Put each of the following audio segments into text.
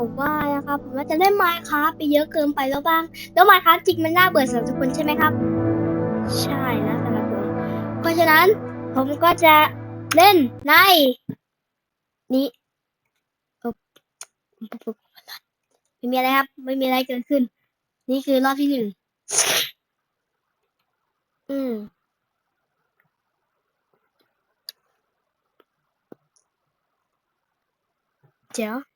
ผมว่านะครับผมว่าจะเล่นไมค์ครับไปเยอะเกินไปแล้วบ้าง แล้วไมค์ครับจริงมันน่าเบื่อสำหรับทุกคนใช่ไหมครับ ใช่นะสำหรับผมเพราะฉะนั้นผมก็จะเล่นในนี้เอ่อไม่มีอะไรครับ ไม่มีอะไรเกิดขึ้น นี่คือรอบที่หนึ่งอืมเจ๋ว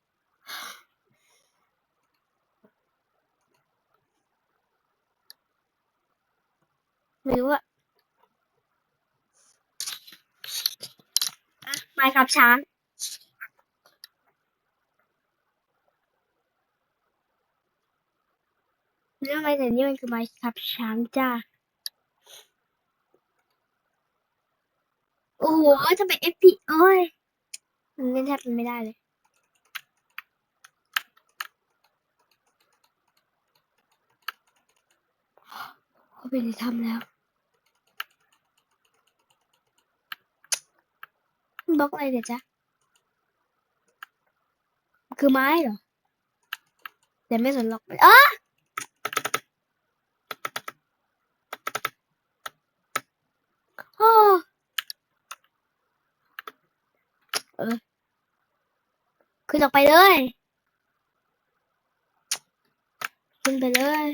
ไม่รู้อะอะมาครับช้างเรื่องอะไรแต่นี่มันคือไม้ขับช้างจ้า โอ้โหทำไม FP โอ้ย มันเล่นแทบไม่ได้เลยเขาไปในถ้ำแล้ว ล็อกอะไรเดี๋ยวจ๊ะ คือไม้เหรอ แต่ไม่สนหรอกอ๋อโอ้เออขึ้นออกไปเลยขึ้นไปเลย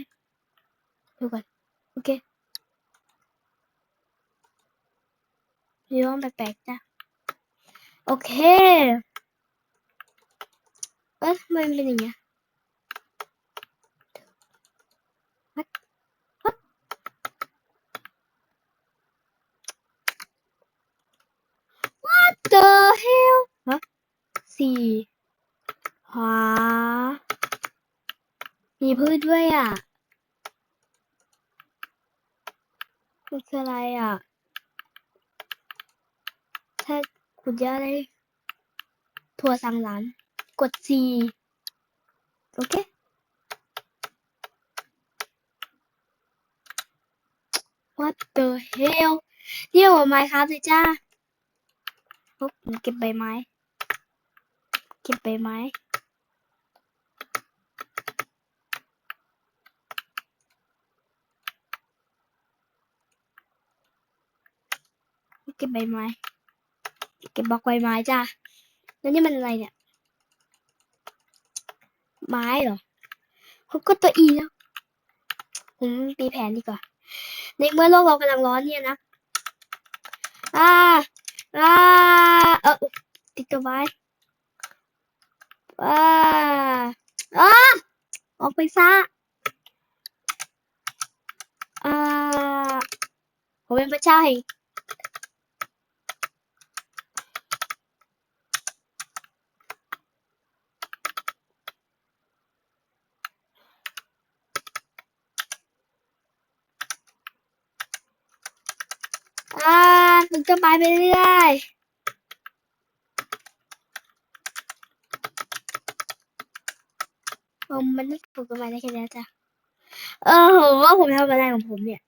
ดูก่อนโอเคมีห้องแปลกๆจ้ะ โอเคเอ๊ะทำไมมันเป็นอย่างเงี้ย What? What? What the hell ฮะสี่ขวามีพืชด้วย คืออะไรอะถ้าขุดเยอะเลยถั่วสังหลานกด C โอเค What the hell เรียกว่าไม้ครับเลยจ้าปุ๊บเก็บใบไม้ เก็บใบไม้เก็บใบไม้ เก็บบล็อกใบไม้จ้าแล้วนี่มันอะไรเนี่ย ไม้เหรอเขาก็ตัวอีแล้วผมมีแผนดีกว่า ในเมื่อโลกเรากำลังร้อนเนี่ยนะอ่าอ่าเออติดตัวไว้อ่าอ่าออกไปซะอ่าผมเป็นพระเจ้าแห่งอ่า ฝึกต้นไม้ไปเรื่อยผมมันไม่ปลูกต้นไม้ได้แค่นี้จ้ะ เออผมว่าผมทำอะไรของผมเนี่ย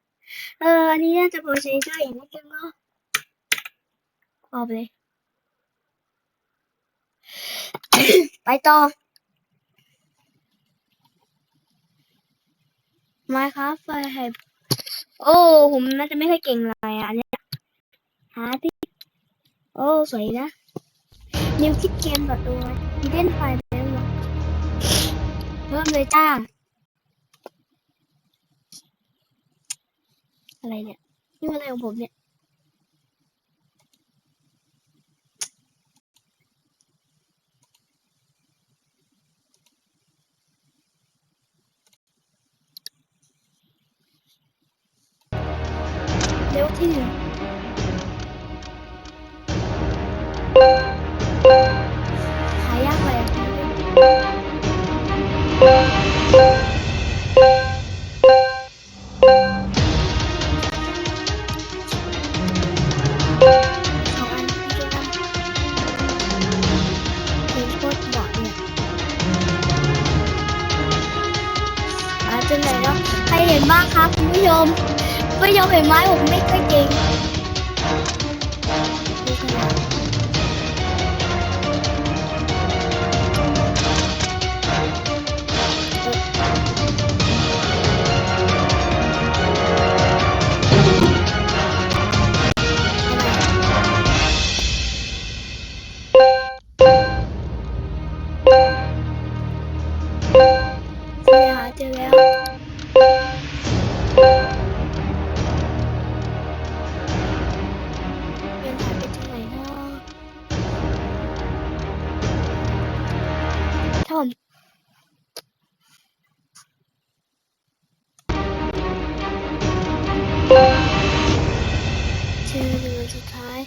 เออ อันนี้น่าจะโปรเซสเจอร์อย่างนี้กันเนาะออกไปเลย ไปต่อมาครับไฟไฮโอ้ ผมน่าจะไม่ค่อยเก่งอะไรอะอันเนี้ย หาที่โอ้สวยนะนิวคิดเกมแบบตัวอีเดนไฟแล้วเหรอเริ่มเลยจ้า อะไรเนี่ย นี่มันอะไรของผมเนี่ย เร็วที่หนึ่ง คุณผู้ชมเห็นไหมผมไม่ค่อยเก่ง สุดท้าย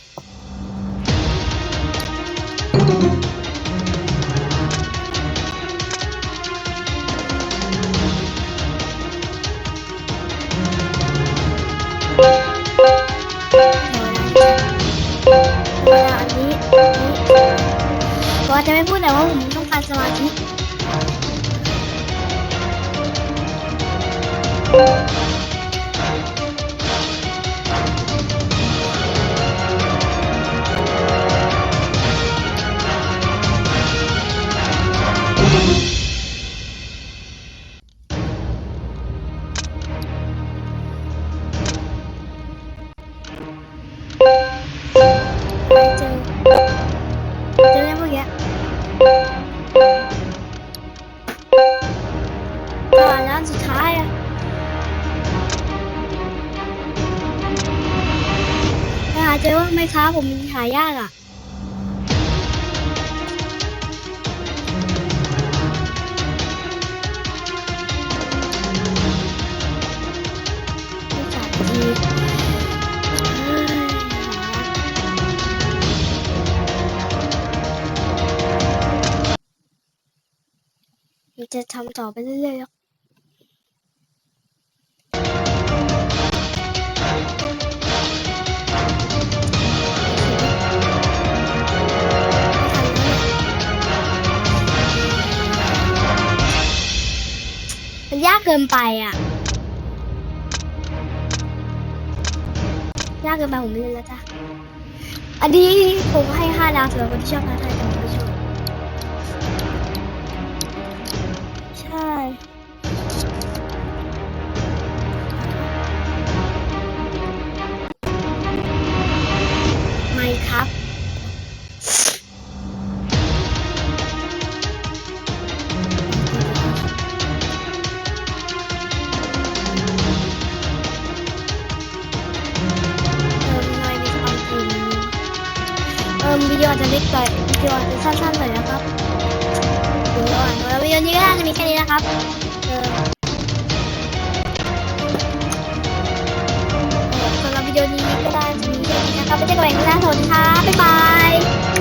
เวลาอันนี้ว่าจะไม่พูดแต่ว่าผมต้องการสมาธิ ผมมีหายากอะไม่จ่ายทีเฮ้ยหามันจะทำต่อไปเรื่อยๆ นยากเกินไปอะ ยากเกินไปผมไม่เล่นแล้วจ้ะ อันนี้ผมให้ห้าดาวสำหรับคนที่ชอบท้าทายแต่ผมไม่ชอบ ใช่ นะครับวิดีโออ่านแล้ววิดีโอนี้ก็น่าจะมีแค่นี้นะครับเออสำหรับวิดีโอนี้ก็ได้จะมีแค่นี้นะครับไม่ใช่แหวนหน้าสดีครับบ๊ายบาย